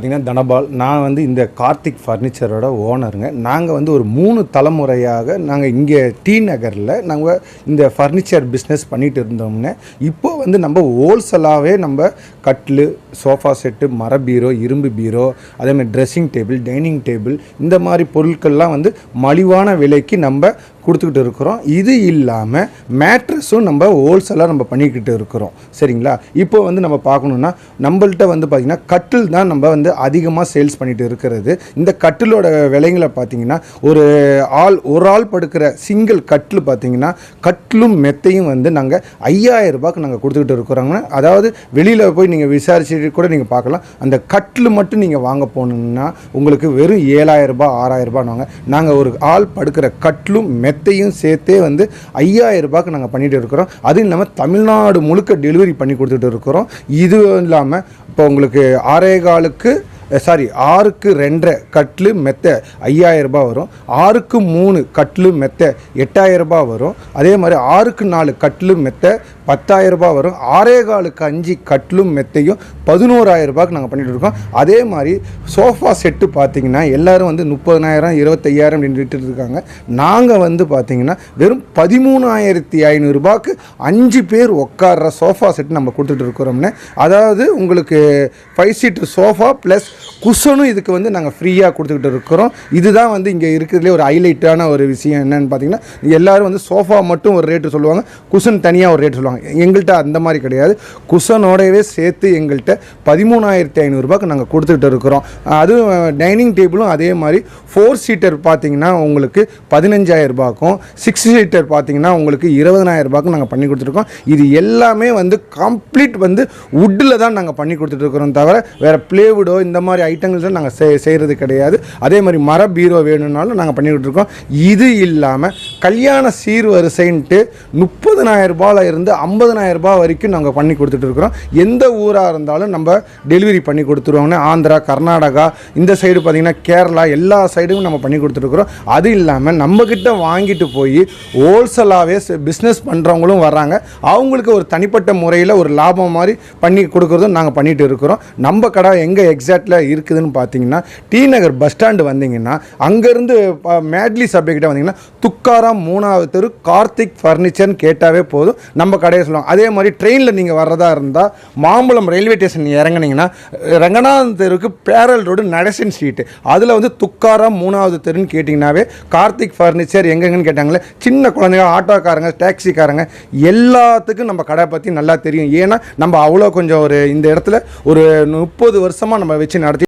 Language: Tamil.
பார்த்தீங்கன்னா தனபால் நான் வந்து இந்த கார்த்திக் ஃபர்னிச்சரோட ஓனருங்க நாங்கள் வந்து ஒரு மூணு தலைமுறையாக நாங்கள் இங்கே டி நகரில் நாங்கள் இந்த ஃபர்னிச்சர் பிஸ்னஸ் பண்ணிட்டு இருந்தோம்னே. இப்போ வந்து நம்ம ஹோல்சேலாகவே நம்ம கட்லு சோஃபா செட்டு மர பீரோ இரும்பு பீரோ அதேமாதிரி ட்ரெஸ்ஸிங் டேபிள் டைனிங் டேபிள் இந்த மாதிரி பொருட்கள்லாம் வந்து மலிவான விலைக்கு நம்ம கொடுத்துக்கிட்டு இருக்கிறோம். இது இல்லாமல் மேட்ரஸும் நம்ம ஹோல்சேலாக நம்ம பண்ணிக்கிட்டு இருக்கிறோம். சரிங்களா? இப்போ வந்து நம்ம பார்க்கணுன்னா நம்மள்கிட்ட வந்து பார்த்திங்கன்னா கட்டில் தான் நம்ம வந்து அதிகமாக சேல்ஸ் பண்ணிட்டு இருக்கிறது. இந்த கட்டிலோட விலைங்களை பார்த்தீங்கன்னா ஒரு ஆள் ஒரு ஆள் படுக்கிற சிங்கிள் கட்டில் பார்த்தீங்கன்னா கட்டிலும் மெத்தையும் வந்து நாங்கள் ஐயாயிரம் ரூபாய்க்கு நாங்கள் கொடுத்துக்கிட்டு இருக்கிறோங்க. அதாவது வெளியில் போய் நீங்கள் விசாரிச்சுட்டு கூட நீங்கள் பார்க்கலாம். அந்த கட்டில் மட்டும் நீங்கள் வாங்க போனோம்னா உங்களுக்கு வெறும் ஏழாயிரம் ரூபாய் ஆறாயிரம் ரூபாய் வாங்க நாங்கள் ஒரு ஆள் படுக்கிற கட்டிலும் மெத்தையும் சேர்த்தே வந்து ஐயாயிரம் ரூபாய்க்கு நாங்கள் பண்ணிகிட்டு இருக்கிறோம். அதுவும் இல்லாமல் தமிழ்நாடு முழுக்க டெலிவரி பண்ணி கொடுத்துட்டு இருக்கிறோம். இது இல்லாமல் இப்போ உங்களுக்கு ஆறே காலுக்கு சாரி ஆறுக்கு ரெண்டரை கட்லு மெத்தை ஐயாயிரம் ரூபாய் வரும். ஆறுக்கு மூணு கட்லு மெத்தை எட்டாயிரம் ரூபாய் வரும். அதே மாதிரி ஆறுக்கு நாலு கட்லு மெத்தை பத்தாயிரம் ரூபாய் வரும். ஆறே காலுக்கு அஞ்சு கட்லும் மெத்தையும் பதினோராயிரம் ரூபாய்க்கு நாங்கள் பண்ணிகிட்டு இருக்கோம். அதே மாதிரி சோஃபா செட்டு பார்த்தீங்கன்னா எல்லோரும் வந்து முப்பதனாயிரம் இருபத்தையாயிரம் அப்படின்னு இருக்காங்க. நாங்கள் வந்து பார்த்திங்கன்னா வெறும் பதிமூணாயிரத்தி ஐநூறுரூபாய்க்கு அஞ்சு பேர் உட்கார்ற சோஃபா செட் நம்ம கொடுத்துட்டு இருக்கிறோம்னு. அதாவது உங்களுக்கு ஃபைவ் சீட்டு சோஃபா ப்ளஸ் குஷனும் இதுக்கு வந்து நாங்கள் ஃப்ரீயாக கொடுத்துக்கிட்டு இருக்கிறோம். இதுதான் வந்து இங்கே இருக்கிறதுலே ஒரு ஹைலைட்டான ஒரு விஷயம் என்னன்னு பார்த்தீங்கன்னா எல்லாரும் வந்து சோஃபா மட்டும் ஒரு ரேட்டு சொல்லுவாங்க குஷன் தனியாக ஒரு ரேட்டு சொல்லுவாங்க. எங்கள்கிட்ட அந்த மாதிரி கிடையாது. குஷனோடவே சேர்த்து எங்கள்கிட்ட பதிமூணாயிரத்தி ஐநூறுரூபாய்க்கு நாங்கள் கொடுத்துக்கிட்டு இருக்கிறோம். அதுவும் டைனிங் டேபிளும் அதே மாதிரி ஃபோர் சீட்டர் பார்த்தீங்கன்னா உங்களுக்கு பதினஞ்சாயிரம் ரூபாய்க்கும் சிக்ஸ் சீட்டர் பார்த்தீங்கன்னா உங்களுக்கு இருபதனாயிரம் நாங்கள் பண்ணி கொடுத்துருக்கோம். இது எல்லாமே வந்து கம்ப்ளீட் வந்து வுட்டில் தான் நாங்கள் பண்ணி கொடுத்துட்ருக்குறோம் தவிர வேறு ப்ளேவுடோ இந்த மாதிரி ஐட்டங்கள்ஸ் நாங்கள் செய் செய்கிறது கிடையாது. அதே மாதிரி மர பீரோ வேணும்னாலும் நாங்கள் பண்ணிக்கிட்டு இருக்கோம். இது இல்லாமல் கல்யாண சீர்வரிசைன்ட்டு வரிசைன்ட்டு ரூபாயில் இருந்து ஐம்பதனாயிரம் ரூபாய் வரைக்கும் நாங்கள் பண்ணி கொடுத்துட்டு இருக்கிறோம். எந்த ஊராக இருந்தாலும் நம்ம டெலிவரி பண்ணி கொடுத்துருவாங்கன்னு ஆந்திரா கர்நாடகா இந்த சைடு பார்த்திங்கன்னா கேரளா எல்லா சைடும் நம்ம பண்ணி கொடுத்துருக்குறோம் அது இல்லாமல் நம்மக்கிட்ட வாங்கிட்டு போய் ஹோல்சேலாகவே பிஸ்னஸ் பண்ணுறவங்களும் வராங்க அவங்களுக்கு ஒரு தனிப்பட்ட முறையில் ஒரு லாபம் மாதிரி பண்ணி கொடுக்குறதும் நாங்கள் பண்ணிகிட்டு இருக்கிறோம். நம்ம கடை எங்கே எக்ஸாக்டில் இருக்குதுன்னு பார்த்தீங்கன்னா டி நகர் பஸ் ஸ்டாண்டு வந்தீங்கன்னா அங்கேருந்து மேட்லி சபைக்கிட்ட வந்தீங்கன்னா துக்காரம் துக்காராம் மூணாவது தெரு கார்த்திக் ஃபர்னிச்சர்னு கேட்டாவே போதும். நம்ம கடையை சொல்லுவாங்க. அதே மாதிரி ட்ரெயினில் நீங்கள் வர்றதா இருந்தால் மாம்பழம் ரயில்வே ஸ்டேஷன் இறங்குனீங்கன்னா ரங்கநாதன் தெருவுக்கு பேரல் ரோடு நடசின் ஸ்ட்ரீட்டு அதில் வந்து துக்காராம் மூணாவது தெருன்னு கேட்டிங்கனாவே கார்த்திக் ஃபர்னிச்சர் எங்கெங்கன்னு கேட்டாங்களே சின்ன குழந்தைங்க ஆட்டோக்காரங்க டாக்ஸிக்காரங்க எல்லாத்துக்கும் நம்ம கடை பற்றி நல்லா தெரியும். ஏன்னா நம்ம அவ்வளோ கொஞ்சம் ஒரு இந்த இடத்துல ஒரு முப்பது வருஷமாக நம்ம வச்சு நடத்தி